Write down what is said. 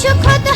সুখ